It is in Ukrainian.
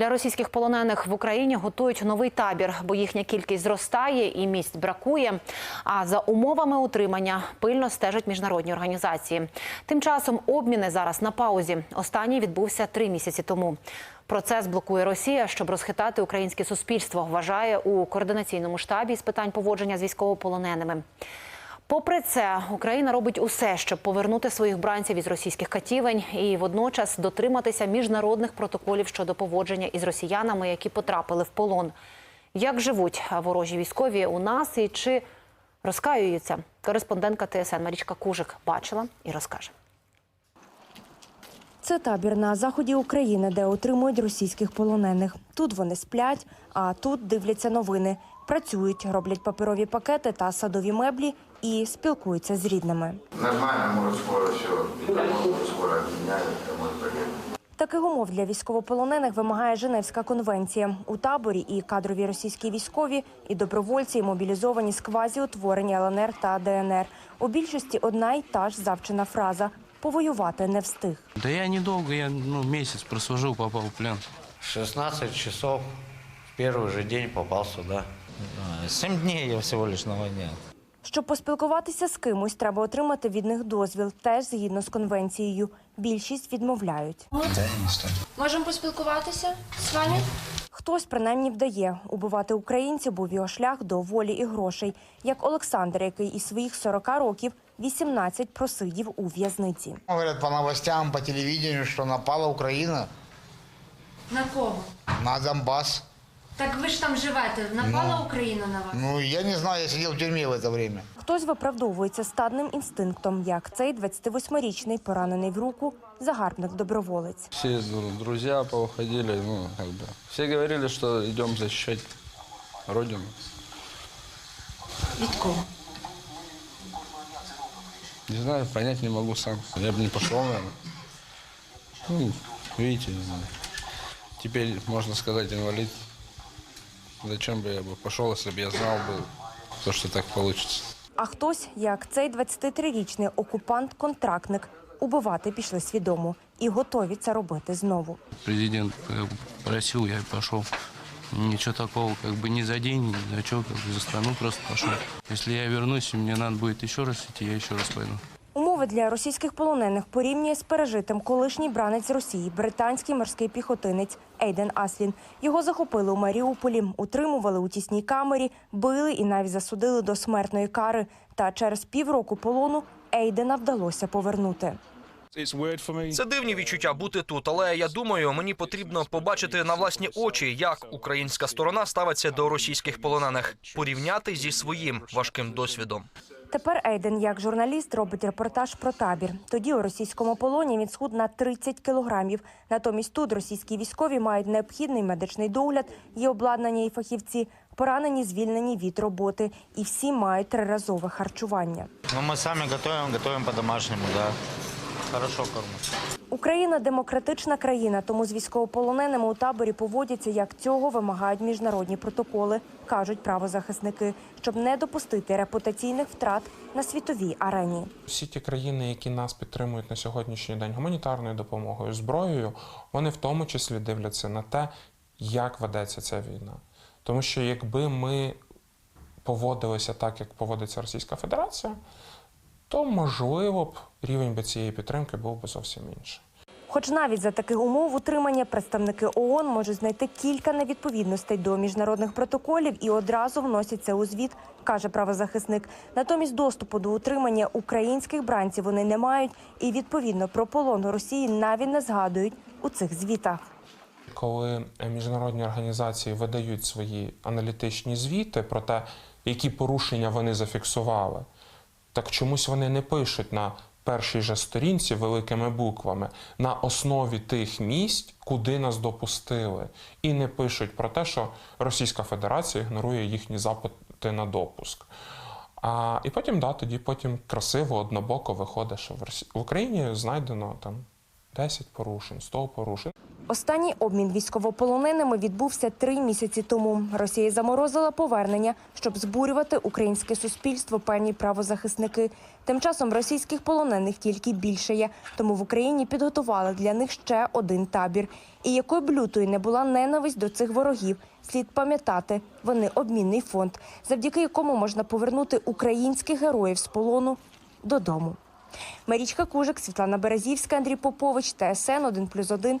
Для російських полонених в Україні готують новий табір, бо їхня кількість зростає і місць бракує. А за умовами утримання пильно стежать міжнародні організації. Тим часом обміни зараз на паузі. Останній відбувся три місяці тому. Процес блокує Росія, щоб розхитати українське суспільство. Вважає у координаційному штабі з питань поводження з військовополоненими. Попри це, Україна робить усе, щоб повернути своїх бранців із російських катівень і водночас дотриматися міжнародних протоколів щодо поводження із росіянами, які потрапили в полон. Як живуть ворожі військові у нас і чи розкаюються? Кореспондентка ТСН Марічка Кужик бачила і розкаже. Це табір на заході України, де отримують російських полонених. Тут вони сплять, а тут дивляться новини, працюють, роблять паперові пакети та садові меблі і спілкуються з рідними. Нормально, может, скоро все. Скоро может. Таких умов для військовополонених вимагає Женевська конвенція. У таборі і кадрові російські військові, і добровольці, і мобілізовані з квазіутворень ЛНР та ДНР. У більшості одна й та ж завчена фраза повоювати не встиг. Да я недолго, я ну, месяц прослужил, попал в плен. 16 часов в первый же день попал сюда. А, Семь дней я всего лишь на войне. Щоб поспілкуватися з кимось, треба отримати від них дозвіл, теж згідно з конвенцією. Більшість відмовляють. Можемо поспілкуватися з вами? Хтось принаймні вдає убивати українців був його шлях до волі і грошей, як Олександр, який із своїх 40 років 18 просидів у в'язниці. Говорят по новостям, по телевидению, что напала Украина На кого? на Донбасс. Так ви ж там живете. Напала Україна на вас? Ну, я не знаю, я сидел в тюрьме в это время. Хтось виправдовується стадним інстинктом, як цей 28-річний поранений в руку загарбник-доброволець. Все дру- друзья поуходили, ну, как бы. Все говорили, что идем защищать родину. Від кого? Не знаю, понять не могу сам. Я бы не пошел, наверное. Ну, видите, не знаю. Теперь, можно сказать, инвалид. Зачем бы я бы пошел, если бы я знал бы, то, что так получится. А хтось, як цей 23-річний окупант-контрактник, убивати пішли свідомо і готові це робити знову. Президент как бы, просил, я и пошел. Ничего такого, как бы ни за день, ни за что, как бы за страну просто пошел. Если я вернусь, и мне надо будет еще раз идти, я еще раз пойду. Умови для російських полонених порівнює з пережитим колишній бранець Росії, британський морський піхотинець Ейден Аслін. Його захопили у Маріуполі, утримували у тісній камері, били і навіть засудили до смертної кари. Та через півроку полону Ейдена вдалося повернути. Це дивні відчуття бути тут, але я думаю, мені потрібно побачити на власні очі, як українська сторона ставиться до російських полонених, порівняти зі своїм важким досвідом. Тепер Ейден, як журналіст, робить репортаж про табір. Тоді у російському полоні він схуд на 30 кілограмів. Натомість тут російські військові мають необхідний медичний догляд, є обладнання і фахівці, поранені, звільнені від роботи, і всі мають триразове харчування. Но мы сами готовим, готовим по-домашнему, да. Хорошо кормят. Україна демократична країна, тому з військовополоненими у таборі поводяться, як цього вимагають міжнародні протоколи, кажуть правозахисники, щоб не допустити репутаційних втрат на світовій арені. Всі ті країни, які нас підтримують на сьогоднішній день гуманітарною допомогою, зброєю, вони в тому числі дивляться на те, як ведеться ця війна. Тому що якби ми поводилися так, як поводиться Російська Федерація, то можливо б рівень би цієї підтримки був би зовсім інший. Хоч навіть за таких умов утримання представники ООН можуть знайти кілька невідповідностей до міжнародних протоколів і одразу вносять це у звіт, каже правозахисник. Натомість доступу до утримання українських бранців вони не мають, і відповідно про полон Росії навіть не згадують у цих звітах. Коли міжнародні організації видають свої аналітичні звіти про те, які порушення вони зафіксували, так чомусь вони не пишуть на першій же сторінці великими буквами на основі тих місць, куди нас допустили, і не пишуть про те, що Російська Федерація ігнорує їхні запити на допуск. А, і потім, да, тоді потім красиво, однобоко виходить, що в Україні знайдено там 10 порушень, 100 порушень. Останній обмін військовополоненими відбувся три місяці тому. Росія заморозила повернення, щоб збурювати українське суспільство, певні правозахисники. Тим часом російських полонених тільки більше є, тому в Україні підготували для них ще один табір. І якою б лютою не була ненависть до цих ворогів, слід пам'ятати, вони обмінний фонд, завдяки якому можна повернути українських героїв з полону додому. Марічка Кужик, Світлана Березівська, Андрій Попович, ТСН 1+,1,